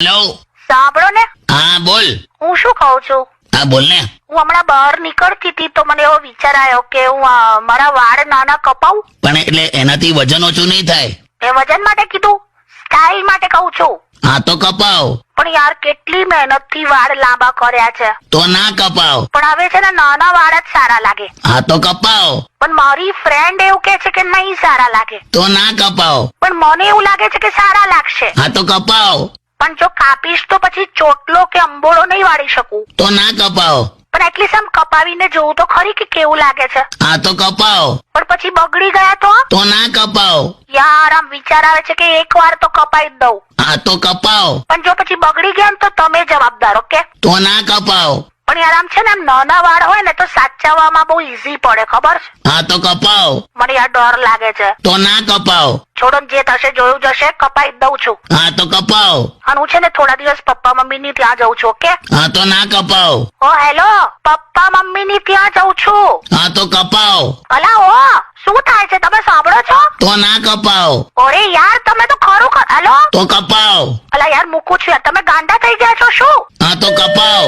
Hello સાંભળો ને. હા બોલ. હું શું કહું છું? હા બોલ ને. હું હમણાં બહાર નીકળતી હતી તો મને એવો વિચાર આવ્યો કે હું અ, મારા વાળ નાના કપાવું. પણ એટલે એનાથી વજન ઓછું નહીં થાય. એ વજન માટે કીધું? સ્ટાઇલ માટે કહું છું. હા તો કપાવ. પણ યાર કેટલી મહેનતથી વાળ લાંબા કર્યા છે. તો ના કપાવ. પણ હવે છે ને નાના વાળ જ સારા લાગે. હા તો કપાવ. પણ મારી ફ્રેન્ડ એવું કે છે કે નહીં સારા લાગે. તો ના કપાવ. પણ મને એવું લાગે છે કે સારા લાગશે. હા તો કપાવ. પણ જો કાપીશ તો પછી ચોટલો કે અંબોળો નહીં વાળી શકું. તો ના કપાવ પણ એટલીસ્ટ આમ કપાવીને જોવું તો ખરી કે કેવું લાગે છે? આ તો કપાવ પણ પછી બગડી ગયા તો? તો ના કપાવ યાર આમ વિચાર આવે છે કે એક વાર તો કપાઈ જ દઉં. હા તો કપાવ પણ જો પછી બગડી ગયા ને તો તમે જવાબદાર ઓકે? તો ના કપાવ પણ યાર આમ છે ને આમ નાના વાળ હોય ને તો સાચવવામાં બહુ ઈઝી પડે ખબર છે? હા તો કપાવ. મને યાર ડર લાગે છે. તો ના કપાવ. છોડો ને જે થશે જોયું જશે કપાઈ દઉં છું. હા તો કપાવ. અને હું છે ને થોડા દિવસ પપ્પા મમ્મી ની ત્યાં જઉં છું ઓકે? હા તો ના કપાવ. ઓ હેલો પપ્પા મમ્મી ની ત્યાં જઉં છું. હા તો કપાવ. અલા ઓ શું થાય છે? તમે સાંભળો છો? તો ના કપાવ. ઓરે યાર તમે તો ખરું હેલો? તો કપાવ. અલા યાર મૂકું છું યાર. તમે ગાંડા થઈ ગયા છો શું? હા તો કપાવ.